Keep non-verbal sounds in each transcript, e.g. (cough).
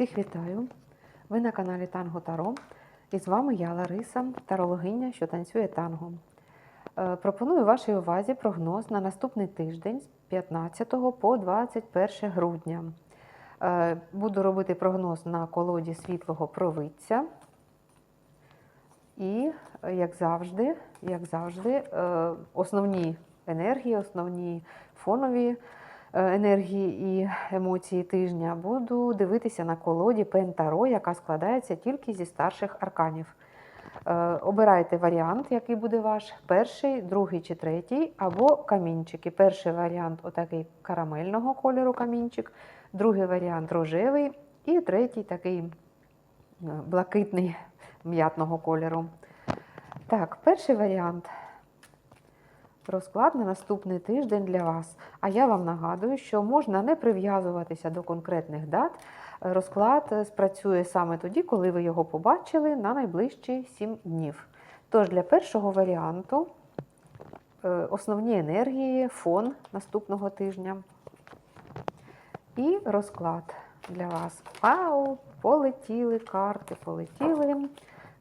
Всіх вітаю! Ви на каналі Танго Таро. І з вами я, Лариса, тарологиня, що танцює танго. Е, Пропоную вашій увазі прогноз на наступний тиждень з 15 по 21 грудня. Е, Буду робити прогноз на колоді світлого провидця. І, як завжди, як завжди, е, основні енергії, основні фонові енергії і емоції тижня буду дивитися на колоді Пентаро, яка складається тільки зі старших арканів. Е, Обирайте варіант, який буде ваш: перший, другий чи третій, або камінчики. Перший варіант отакий карамельного кольору камінчик, другий варіант рожевий, і третій такий е, блакитний м'ятного кольору. Так, перший варіант. Розклад на наступний тиждень для вас. А я вам нагадую, що можна не прив'язуватися до конкретних дат. Розклад е, спрацює саме тоді, коли ви його побачили на найближчі 7 днів. Тож для першого варіанту е, основні енергії, фон наступного тижня і розклад для вас. Вау! Полетіли карти, полетіли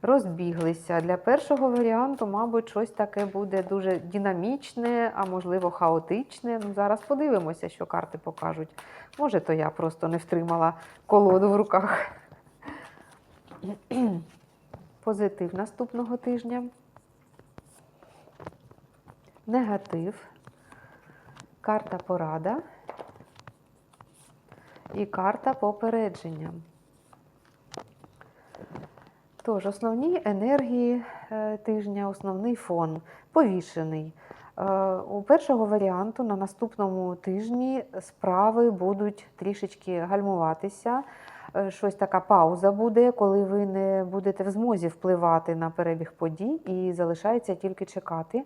розбіглися. Для першого варіанту, мабуть, щось таке буде дуже динамічне, а можливо, хаотичне. Ну, зараз подивимося, що карти покажуть. Може, то я просто не втримала колоду в руках. (clears throat) Позитив наступного тижня. Негатив. Карта порада. І карта попередження. Тож, основні енергії е, тижня, основний фон повішений. Е, У першого варіанту на наступному тижні справи будуть трішечки гальмуватися. Е, Щось така пауза буде, коли ви не будете в змозі впливати на перебіг подій і залишається тільки чекати.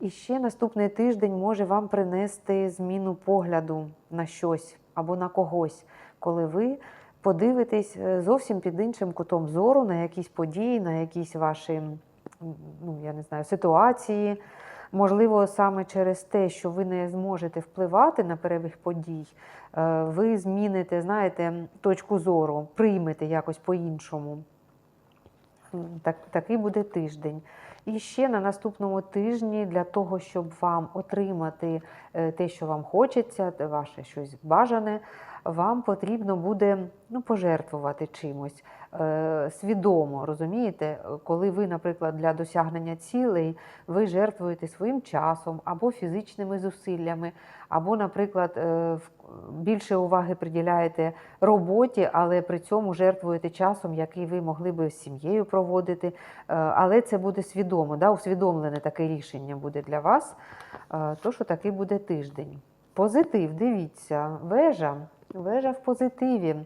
І ще наступний тиждень може вам принести зміну погляду на щось або на когось, коли ви подивитесь е, зовсім під іншим кутом зору на якісь події, на якісь ваші ну, я не знаю, ситуації. Можливо, саме через те, що ви не зможете впливати на перебіг подій, е, ви зміните, знаєте, точку зору, приймете якось по-іншому. Так, такий буде тиждень. І ще на наступному тижні для того, щоб вам отримати е, те, що вам хочеться, ваше щось бажане, вам потрібно буде ну, пожертвувати чимось е, свідомо, розумієте? Коли ви, наприклад, для досягнення цілей ви жертвуєте своїм часом або фізичними зусиллями, або, наприклад, е, в- більше уваги приділяєте роботі, але при цьому жертвуєте часом, який ви могли би з сім'єю проводити. Е, Але це буде свідомо, да? усвідомлене таке рішення буде для вас. Е, То, що такий буде тиждень. Позитив, дивіться, вежа, вежа в позитиві.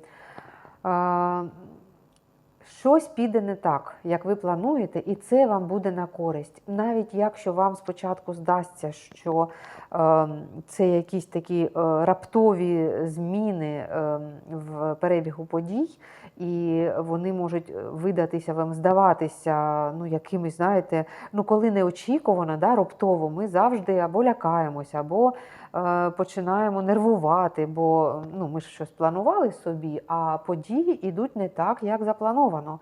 Е, Щось піде не так, як ви плануєте, і це вам буде на користь. Навіть якщо вам спочатку здасться, що е, це якісь такі е, раптові зміни е, в перебігу подій, і вони можуть видатися вам, здаватися ну, якимись, знаєте, ну коли неочікувано, да, раптово, ми завжди або лякаємося, або е, починаємо нервувати, бо ну, ми ж щось планували собі, а події йдуть не так, як заплановано.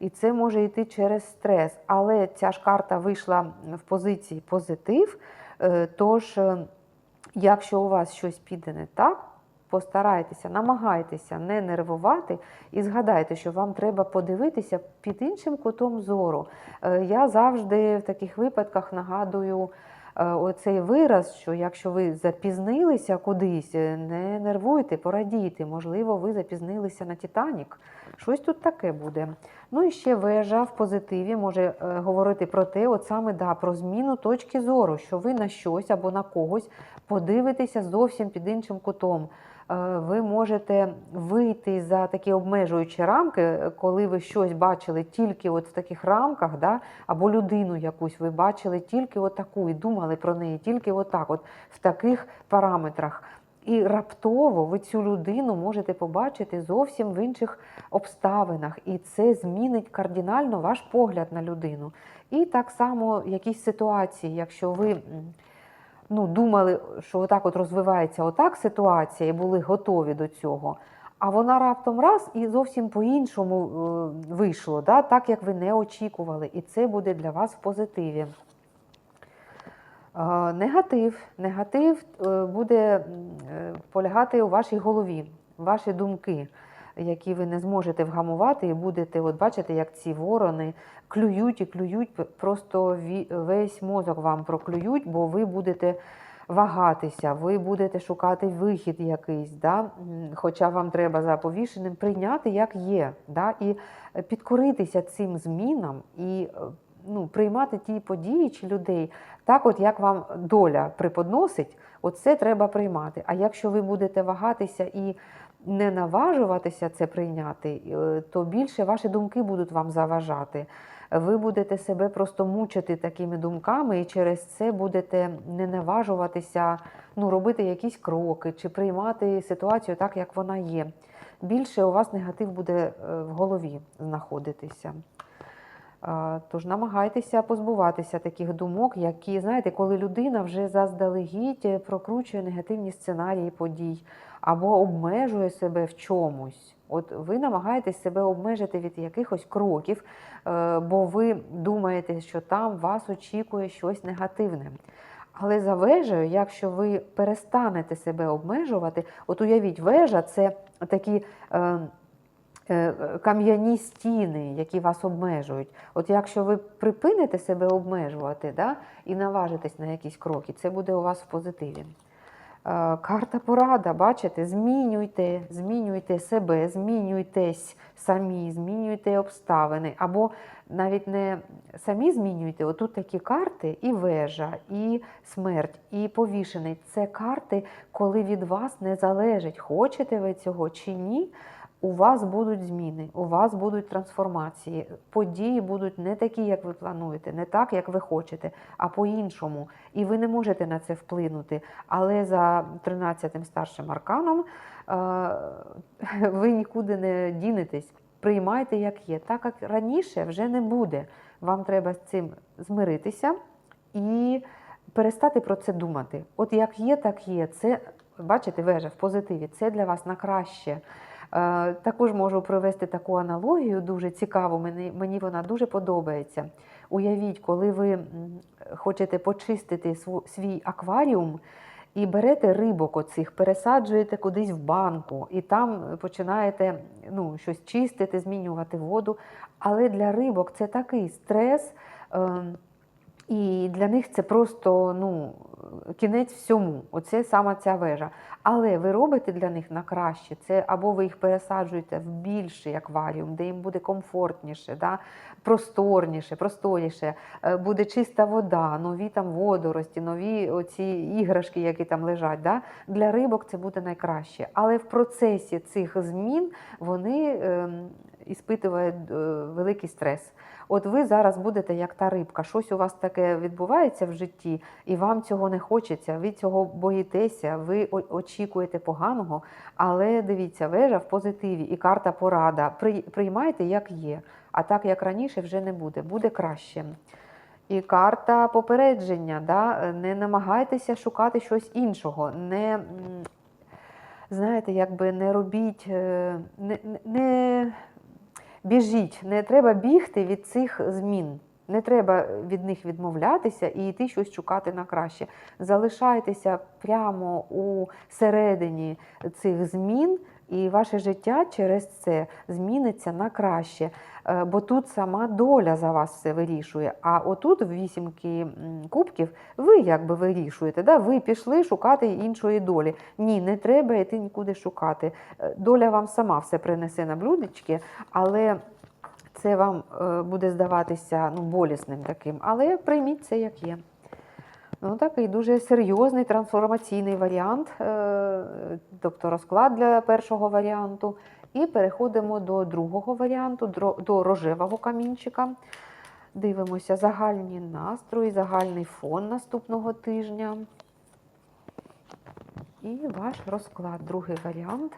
І це може йти через стрес. Але ця ж карта вийшла в позиції позитив. е, Тож, е, якщо у вас щось піде не так, постарайтеся, намагайтеся не нервувати і згадайте, що вам треба подивитися під іншим кутом зору. Е, Я завжди в таких випадках нагадую е, оцей вираз, що якщо ви запізнилися кудись, е, не нервуйте, порадійте. Можливо, ви запізнилися на Титанік. Щось тут таке буде. Ну і ще вежа в позитиві може е, говорити про те, от саме да, про зміну точки зору, що ви на щось або на когось подивитеся зовсім під іншим кутом. Е, Ви можете вийти за такі обмежуючі рамки, коли ви щось бачили тільки от в таких рамках, да, або людину якусь ви бачили тільки отаку і думали про неї тільки отак, от в таких параметрах. І раптово ви цю людину можете побачити зовсім в інших обставинах, і це змінить кардинально ваш погляд на людину. І так само якісь ситуації, якщо ви ну, думали, що отак от розвивається отак ситуація, і були готові до цього. а вона раптом раз і зовсім по-іншому е, вийшло, да? так як ви не очікували. І це буде для вас в позитиві. Е, Негатив. Негатив е, буде полягати у вашій голові, ваші думки, які ви не зможете вгамувати, і будете, от бачите, як ці ворони клюють і клюють, просто весь мозок вам проклюють, бо ви будете вагатися, ви будете шукати вихід якийсь, да? хоча вам треба за повішеним прийняти, як є, да? і е, підкоритися цим змінам і е, ну, приймати ті події чи людей так, от як вам доля преподносить, оце треба приймати. А якщо ви будете вагатися і не наважуватися це прийняти, е, то більше ваші думки будуть вам заважати. Ви будете себе просто мучити такими думками, і через це будете не наважуватися ну, робити якісь кроки чи приймати ситуацію так, як вона є. Більше у вас негатив буде е, в голові знаходитися. Тож намагайтеся позбуватися таких думок, які, знаєте, коли людина вже заздалегідь е, прокручує негативні сценарії подій або обмежує себе в чомусь. От ви намагаєтесь себе обмежити від якихось кроків, е, бо ви думаєте, що там вас очікує щось негативне. Але за вежею, якщо ви перестанете себе обмежувати, от уявіть, вежа це такі. Е, е, кам'яні стіни, які вас обмежують. От якщо ви припините себе обмежувати да, і наважитесь на якісь кроки, це буде у вас в позитиві. Е, Карта порада, бачите, змінюйте, змінюйте себе, змінюйтесь самі, змінюйте обставини. Або навіть не самі змінюйте. Отут такі карти, і вежа, і смерть, і повішений. Це карти, коли від вас не залежить, хочете ви цього чи ні. У вас будуть зміни, у вас будуть трансформації. Події будуть не такі, як ви плануєте, не так, як ви хочете, а по-іншому. І ви не можете на це вплинути. Але за 13-тим старшим арканом е, (laughs) ви нікуди не дінетесь. Приймайте, як є. Так як раніше вже не буде. Вам треба з цим змиритися і перестати про це думати. От як є, так є. Це, бачите, вежа в позитиві, це для вас на краще. Е, Також можу провести таку аналогію, дуже цікаву, мені, мені вона дуже подобається. Уявіть, коли ви хочете почистити свій акваріум і берете рибок оцих, пересаджуєте кудись в банку, і там починаєте ну, щось чистити, змінювати воду. Але для рибок це такий стрес. ем, і для них це просто ну, кінець всьому. Оце саме ця вежа. Але ви робите для них на краще. Це або ви їх пересаджуєте в більший акваріум, де їм буде комфортніше, да? просторніше, просторіше, е, буде чиста вода, нові там водорості, нові оці іграшки, які там лежать. Да? Для рибок це буде найкраще. Але в процесі цих змін вони ем, іспитують е, великий стрес. От ви зараз будете як та рибка, щось у вас таке відбувається в житті, і вам цього не хочеться, ви цього боїтеся, ви очікуєте поганого, але дивіться, вежа в позитиві і карта порада. Приймайте, як є, а так як раніше вже не буде, буде краще. І карта попередження, да? не намагайтеся шукати щось іншого. Не, знаєте, якби не робіть, е, не, не- не біжіть, не треба бігти від цих змін. Не треба від них відмовлятися і йти щось шукати на краще. Залишайтеся прямо у середині цих змін, і ваше життя через це зміниться на краще. Е, Бо тут сама доля за вас все вирішує. А отут, в вісімки кубків, ви якби вирішуєте. Да? Ви пішли шукати іншої долі. Ні, не треба йти нікуди шукати. Е, Доля вам сама все принесе на блюдечки, але це вам е, буде здаватися ну, болісним таким. Але прийміть це як є. Ну, такий дуже серйозний трансформаційний варіант, е, тобто розклад для першого варіанту. І переходимо до другого варіанту, до рожевого камінчика. Дивимося загальні настрої, загальний фон наступного тижня. І ваш розклад, другий варіант.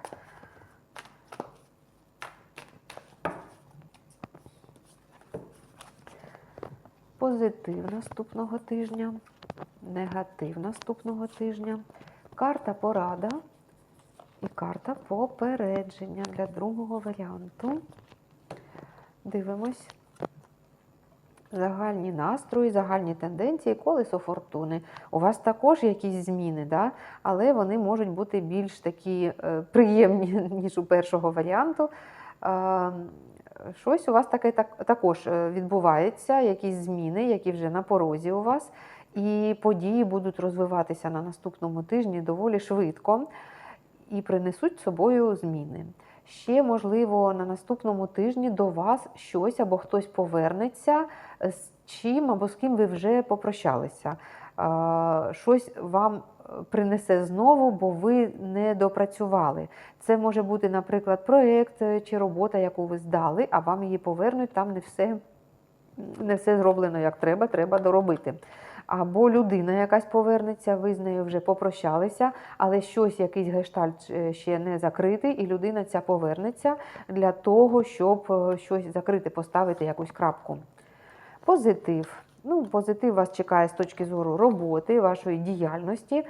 Позитив наступного тижня, негатив наступного тижня, карта порада і карта попередження для другого варіанту. Дивимось. Загальні настрої, загальні тенденції, колесо фортуни. У вас також якісь зміни, да? але вони можуть бути більш такі е, приємні, (laughs) ніж у першого варіанту. Е, щось у вас таке так, також е, відбувається, якісь зміни, які вже на порозі у вас. І події будуть розвиватися на наступному тижні доволі швидко і принесуть з собою зміни. Ще, можливо, на наступному тижні до вас щось або хтось повернеться, з чим або з ким ви вже попрощалися. Щось вам е, принесе знову, бо ви не допрацювали. Це може бути, наприклад, проєкт чи робота, яку ви здали, а вам її повернуть, там не все, не все зроблено як треба, треба доробити. Або людина якась повернеться, ви з нею вже попрощалися, але щось, якийсь гештальт е, ще не закритий, і людина ця повернеться для того, щоб е, щось закрити, поставити якусь крапку. Позитив. Ну, позитив вас чекає з точки зору роботи, вашої діяльності.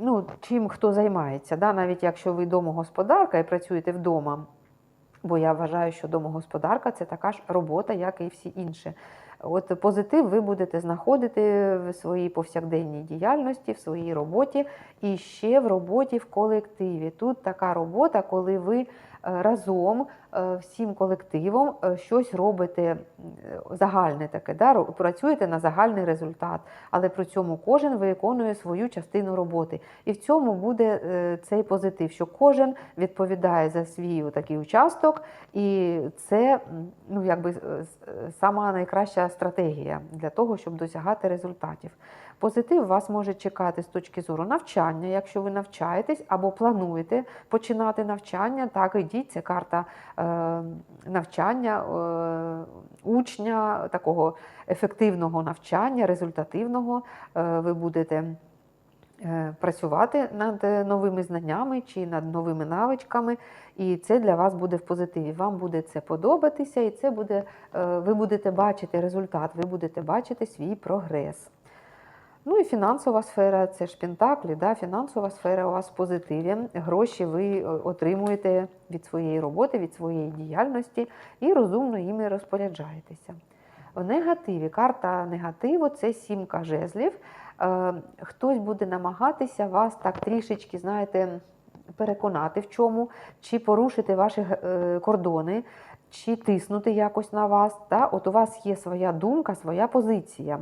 Ну, чим хто займається, да? навіть якщо ви домогосподарка і працюєте вдома. Бо я вважаю, що домогосподарка це така ж робота, як і всі інші. От позитив ви будете знаходити в своїй повсякденній діяльності, в своїй роботі і ще в роботі в колективі. Тут така робота, коли ви е, разом е, всім колективом е, щось робите загальне таке, да? працюєте на загальний результат, але при цьому кожен виконує свою частину роботи. І в цьому буде цей позитив, що кожен відповідає за свій такий участок, і це ну, якби сама найкраща стратегія для того, щоб досягати результатів. Позитив вас може чекати з точки зору навчання, якщо ви навчаєтесь або плануєте починати навчання, так ідіть. Це карта е, навчання е, учня, такого ефективного навчання, результативного. Е, ви будете працювати над е, новими знаннями чи над новими навичками, і це для вас буде в позитиві. Вам буде це подобатися, і це буде, е, ви будете бачити результат, ви будете бачити свій прогрес. Ну і фінансова сфера це ж пентаклі, да? фінансова сфера у вас в позитиві. Гроші ви е, отримуєте від своєї роботи, від своєї діяльності і розумно іми розпоряджаєтеся. В негативі карта негативу це сімка жезлів. Е, Хтось буде намагатися вас так трішечки, знаєте, переконати в чому, чи порушити ваші е, кордони, чи тиснути якось на вас. Да? От у вас є своя думка, своя позиція,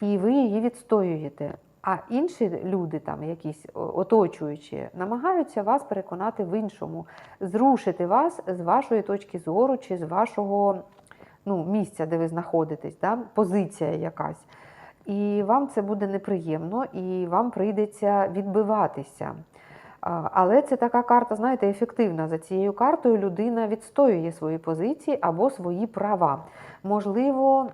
і ви її відстоюєте. А інші люди, там якісь оточуючі, намагаються вас переконати в іншому, зрушити вас з вашої точки зору чи з вашого ну, місця, де ви знаходитесь, да? позиція якась. І вам це буде неприємно, і вам прийдеться відбиватися. Але це така карта, знаєте, ефективна. За цією картою людина відстоює свої позиції або свої права. Можливо,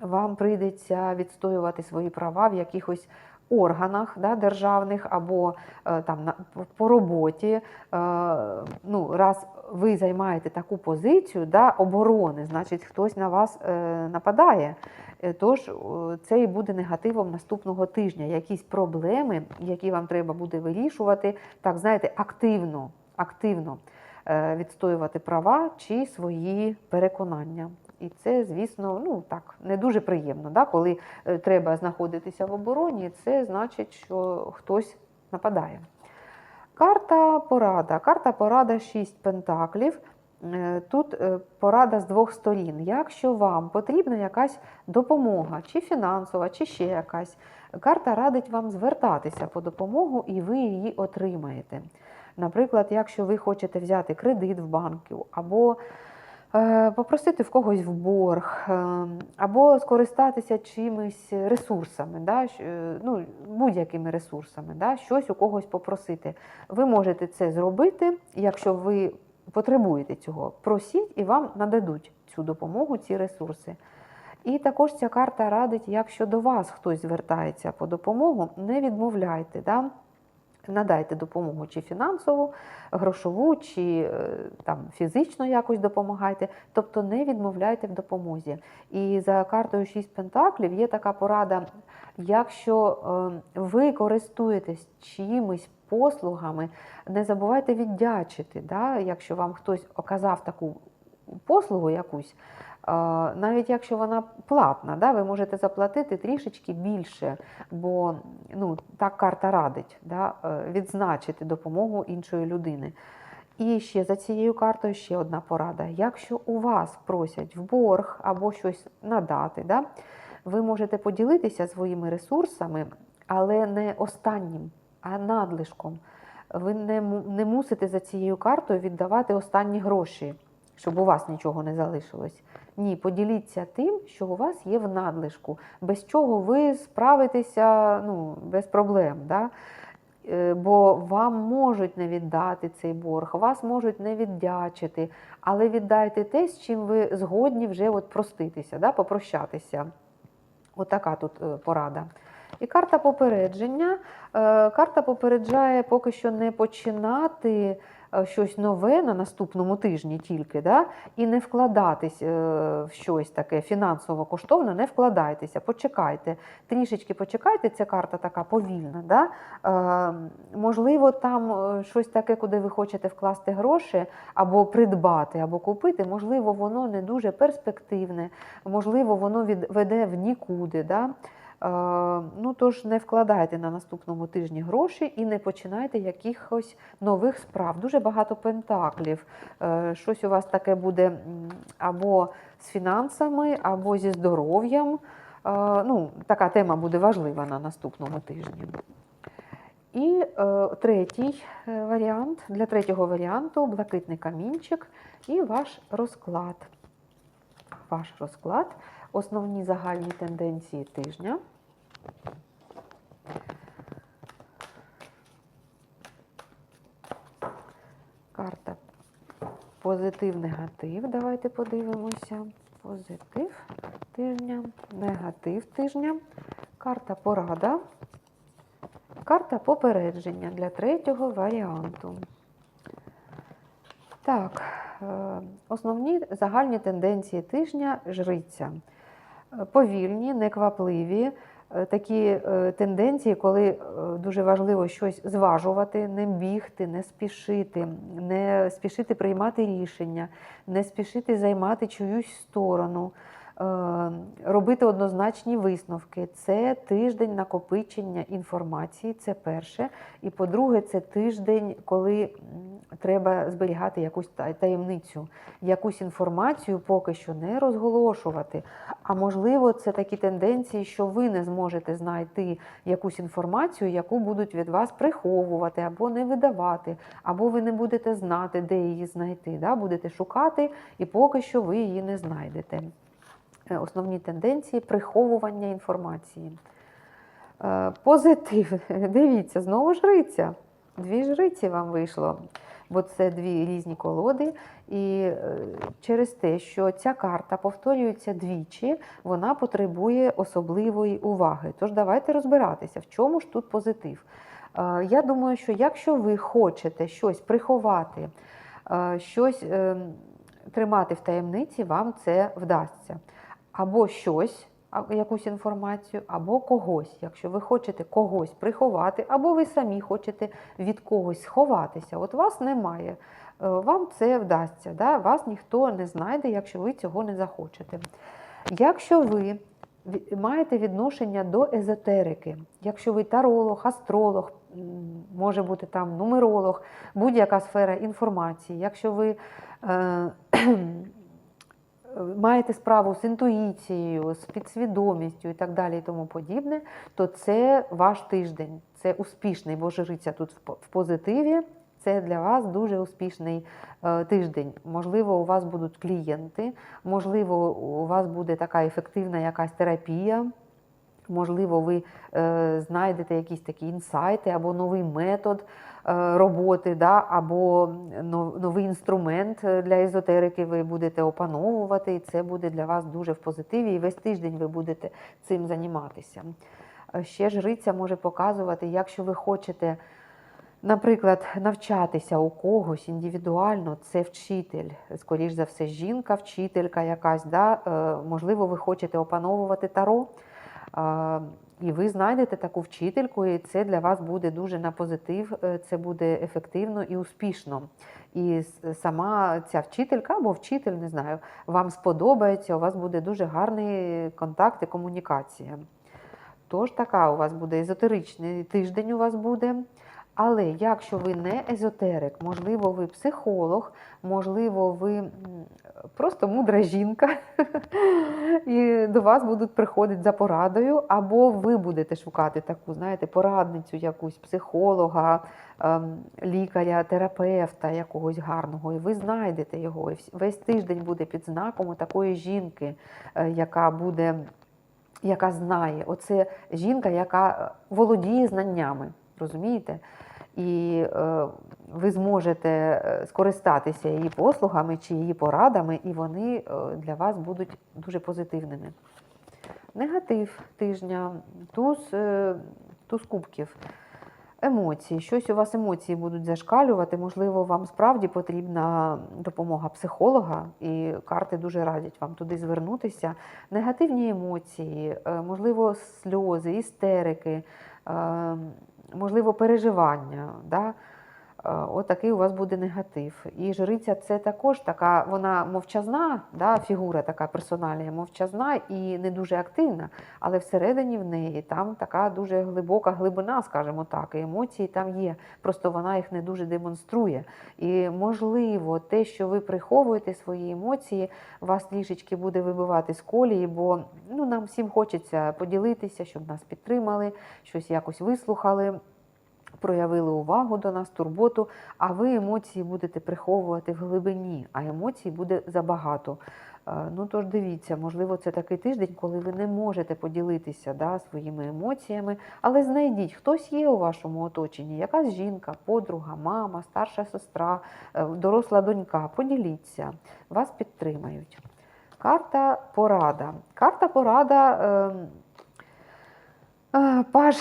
вам прийдеться відстоювати свої права в якихось органах да, державних або е, там на, по роботі. Е, ну, раз ви займаєте таку позицію да, оборони, значить хтось на вас е, нападає. Е, Тож це і буде негативом наступного тижня. Якісь проблеми, які вам треба буде вирішувати, так знаєте, активно, активно е, відстоювати права чи свої переконання. І це, звісно, ну так не дуже приємно, да? коли е, треба знаходитися в обороні, це значить, що хтось нападає. Карта порада. Карта порада 6 пентаклів. Е, Тут е, порада з двох сторін. Якщо вам потрібна якась допомога, чи фінансова, чи ще якась, карта радить вам звертатися по допомогу і ви її отримаєте. Наприклад, якщо ви хочете взяти кредит в банку, або е, попросити в когось в борг, або скористатися чимось ресурсами, да, ну, будь-якими ресурсами, да, щось у когось попросити. Ви можете це зробити, якщо ви потребуєте цього. Просіть і вам нададуть цю допомогу, ці ресурси. І також ця карта радить, якщо до вас хтось звертається по допомогу, не відмовляйте. Да? Надайте допомогу чи фінансову, грошову, чи е, там фізично якось допомагайте, тобто не відмовляйте в допомозі. І за картою 6 пентаклів є така порада: якщо е, ви користуєтесь чимось послугами, не забувайте віддячити. Да? Якщо вам хтось оказав таку послугу якусь, навіть якщо вона платна, да, ви можете заплатити трішечки більше, бо ну, так карта радить да, е, відзначити допомогу іншої людини. І ще за цією картою ще одна порада. Якщо у вас просять в борг або щось надати, да, ви можете поділитися своїми ресурсами, але не останнім, надлишком. Ви не, не мусите за цією картою віддавати останні гроші, щоб у вас нічого не залишилось. Ні, поділіться тим, що у вас є в надлишку, без чого ви справитеся ну, без проблем. Да? Е, Бо вам можуть не віддати цей борг, вас можуть не віддячити, але віддайте те, з чим ви згодні вже от проститися, да, попрощатися. Отака тут е, порада. І карта попередження. Е, Карта попереджає поки що не починати е, щось нове на наступному тижні тільки, да? і не вкладатись е, в щось таке фінансово коштовне, не вкладайтеся, почекайте. Трішечки почекайте, ця карта така повільна. Да? Можливо, там щось таке, куди ви хочете вкласти гроші, або придбати, або купити, можливо, воно не дуже перспективне, можливо, воно веде в нікуди. Да? Е, Ну, тож не вкладайте на наступному тижні гроші і не починайте якихось нових справ. Дуже багато пентаклів. Е, Щось у вас таке буде або з фінансами, або зі здоров'ям. Е, Ну, така тема буде важлива на наступному тижні. І е, третій варіант для третього варіанту блакитний камінчик і ваш розклад. Ваш розклад, основні загальні тенденції тижня. Карта позитив, негатив. Давайте подивимося. Позитив тижня, негатив тижня. Карта порада. Карта попередження для третього варіанту. Так, е, основні загальні тенденції тижня жриця. Повільні, неквапливі, е, такі е, тенденції, коли е, дуже важливо щось зважувати, не бігти, не спішити, не спішити приймати рішення, не спішити займати чиюсь сторону, робити однозначні висновки. Це тиждень накопичення інформації, це перше. І по-друге, це тиждень, коли треба зберігати якусь таємницю, якусь інформацію поки що не розголошувати. А можливо, це такі тенденції, що ви не зможете знайти якусь інформацію, яку будуть від вас приховувати або не видавати, або ви не будете знати, де її знайти. Да? Будете шукати, і поки що ви її не знайдете. Е, Основні тенденції приховування інформації. Е, Позитив. (laughs) Дивіться, знову жриця. Дві жриці вам вийшло, бо це дві різні колоди. І е, через те, що ця карта повторюється двічі, вона потребує особливої уваги. Тож давайте розбиратися, в чому ж тут позитив. Я думаю, що якщо ви хочете щось приховати, щось е, тримати в таємниці, вам це вдасться. Або щось, якусь інформацію, або когось. Якщо ви хочете когось приховати, або ви самі хочете від когось сховатися, от вас немає, е, вам це вдасться. Да? Вас ніхто не знайде, якщо ви цього не захочете. Якщо ви маєте відношення до езотерики, якщо ви таролог, астролог, може бути там нумеролог, будь-яка сфера інформації, якщо ви е, маєте справу з інтуїцією, з підсвідомістю і так далі, і тому подібне, то це ваш тиждень. Це успішний, бо жриця тут в позитиві. Це для вас дуже успішний е, тиждень. Можливо, у вас будуть клієнти, можливо, у вас буде така ефективна якась терапія. Можливо, ви е, знайдете якісь такі інсайти або новий метод роботи, да, або новий інструмент е, для езотерики ви будете опановувати, і це буде для вас дуже в позитиві, і весь тиждень ви будете цим займатися. Е, Ще жриця може показувати, якщо ви хочете, наприклад, навчатися у когось індивідуально, це вчитель, скоріш за все, жінка, вчителька якась. Да? Е, Можливо, ви хочете опановувати таро. І ви знайдете таку вчительку, і це для вас буде дуже на позитив, е, це буде ефективно і успішно. І сама ця вчителька або вчитель, не знаю, вам сподобається, у вас буде дуже гарний контакт і комунікація. Тож така у вас буде езотеричний тиждень у вас буде. Але якщо ви не езотерик, можливо, ви психолог, можливо, ви просто мудра жінка, (laughs) і до вас будуть приходити за порадою, або ви будете шукати таку, знаєте, порадницю, якусь психолога, ем, лікаря, терапевта якогось гарного, і ви знайдете його. І весь тиждень буде під знаком такої жінки, е, яка буде яка знає. Оце жінка, яка е, володіє знаннями, розумієте? І е, ви зможете е, скористатися її послугами чи її порадами, і вони е, для вас будуть дуже позитивними. Негатив тижня, туз, е, туз кубків. Емоції, щось у вас емоції будуть зашкалювати. Можливо, вам справді потрібна допомога психолога, і карти дуже радять вам туди звернутися. Негативні емоції, можливо, сльози, істерики, е, можливо, переживання. Да? Е, Отакий у вас буде негатив. І жриця це також така, вона мовчазна, да, фігура така персональна, мовчазна і не дуже активна, але всередині в неї там така дуже глибока глибина, скажімо так, і емоції там є. Просто вона їх не дуже демонструє. І можливо, те, що ви приховуєте свої емоції, вас трішечки буде вибивати з колії, бо ну, нам всім хочеться поділитися, щоб нас підтримали, щось якось вислухали проявили увагу до нас, турботу, а ви емоції будете приховувати в глибині, а емоцій буде забагато. Е, Ну тож дивіться, можливо, це такий тиждень, коли ви не можете поділитися да, своїми емоціями, але знайдіть, хтось є у вашому оточенні, якась жінка, подруга, мама, старша сестра, е, доросла донька. Поділіться, вас підтримають. Карта порада. Карта порада. ем, е, Паж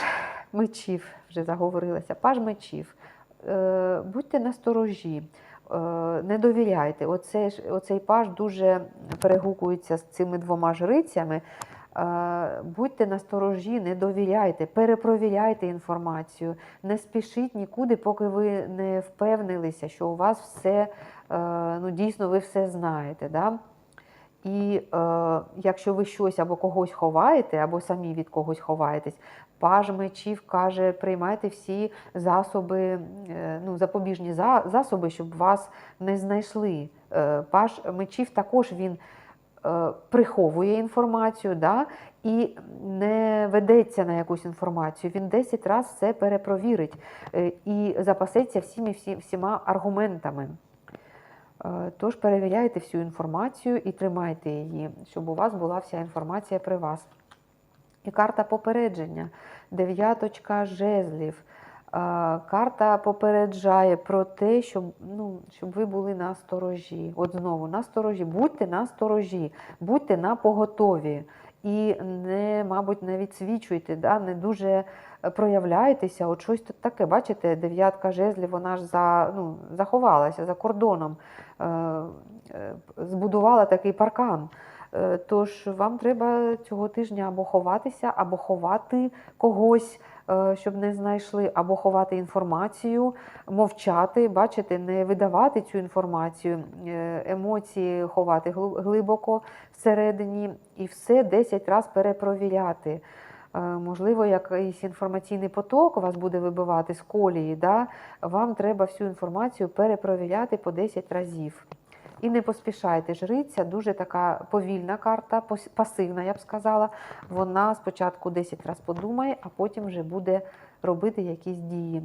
мечів, вже заговорилася, паж мечів. Е, Будьте насторожі, е, не довіряйте. Оце, ж- оцей паж дуже перегукується з цими двома жрицями. Е, Будьте насторожі, не довіряйте, перепровіряйте інформацію, не спішіть нікуди, поки ви не впевнилися, що у вас все, ну дійсно ви все знаєте. Да? І е, якщо ви щось або когось ховаєте, або самі від когось ховаєтесь, паж мечів каже, приймайте всі засоби, е, ну, запобіжні засоби, щоб вас не знайшли. Е, паж мечів також він е, приховує інформацію да, і не ведеться на якусь інформацію. Він 10 разів все перепровірить і запасеться всіми, всі, всіма аргументами. Тож перевіряйте всю інформацію і тримайте її, щоб у вас була вся інформація при вас. І карта попередження, дев'яточка жезлів. Карта попереджає про те, щоб, ну, щоб ви були на сторожі. От знову на сторожі. Будьте на сторожі, будьте на поготові. І не, мабуть, не відсвічуйте, да, не дуже е, проявляйтеся. От щось тут таке, бачите, дев'ятка жезлів, вона ж за, ну, заховалася за кордоном, е, е, збудувала такий паркан. Е, Тож вам треба цього тижня або ховатися, або ховати когось, е, щоб не знайшли, або ховати інформацію, мовчати, бачите, не видавати цю інформацію, е, емоції ховати глибоко всередині і все 10 разів перепровіряти. Можливо, якийсь інформаційний поток вас буде вибивати з колії, да? вам треба всю інформацію перепровіряти по 10 разів. І не поспішайте. Жриця дуже така повільна карта, пасивна, я б сказала. Вона спочатку 10 разів подумає, а потім вже буде робити якісь дії.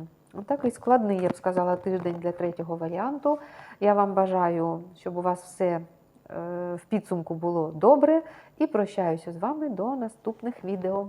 Такий складний, я б сказала, тиждень для третього варіанту. Я вам бажаю, щоб у вас все е, в підсумку було добре. І прощаюся з вами до наступних відео.